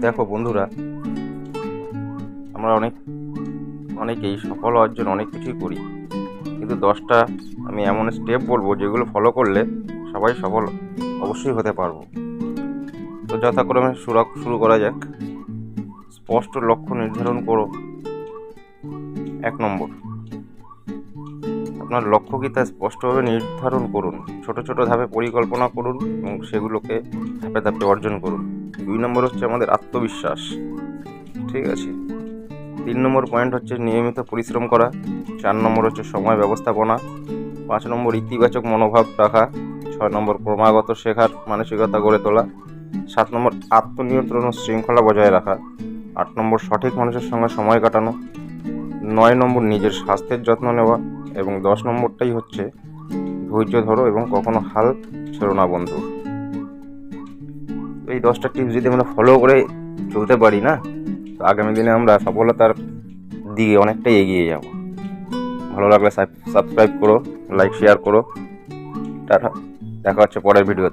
দেখো বন্ধুরা, আমরা অনেক, অনেকেই সফল হওয়ার জন্য অনেক কিছুই করি। কিন্তু দশটা আমি এমন স্টেপ বলব যেগুলো ফলো করলে সবাই সফল অবশ্যই হতে পারব। তো যথাক্রমে শুরু শুরু করা যাক। স্পষ্ট লক্ষ্য নির্ধারণ করো। এক নম্বর। আপনার লক্ষ্য কি তা স্পষ্টভাবে নির্ধারণ করুন, ছোট ছোট ধাপে পরিকল্পনা করুন এবং সেগুলোকে ধাপে ধাপে অর্জন করুন। দুই নম্বর হচ্ছে আমাদের আত্মবিশ্বাস। ঠিক আছে? তিন নম্বর পয়েন্ট হচ্ছে নিয়মিত পরিশ্রম করা। চার নম্বর হচ্ছে সময় ব্যবস্থাপনা। পাঁচ নম্বর ইতিবাচক মনোভাব রাখা। ছয় নম্বর ক্রমাগত শেখার মানসিকতা গড়ে তোলা। সাত নম্বর আত্মনিয়ন্ত্রণ ও শৃঙ্খলা বজায় রাখা। আট নম্বর সঠিক মানুষের সঙ্গে সময় কাটানো। নয় নম্বর নিজের স্বাস্থ্যের যত্ন নেওয়া। এবং দশ নম্বরটাই হচ্ছে ধৈর্য ধরো এবং কখনো হাল ছেড়ো না, বন্ধু। এই দশটা টিপস যদি আমরা ফলো করে চলতে পারি না, তো আগামী দিনে আমরা সফলতার দিকে অনেকটাই এগিয়ে যাব। ভালো লাগলে সাবস্ক্রাইব করো লাইক শেয়ার করো। টাটা। দেখা হচ্ছে পরের ভিডিওতে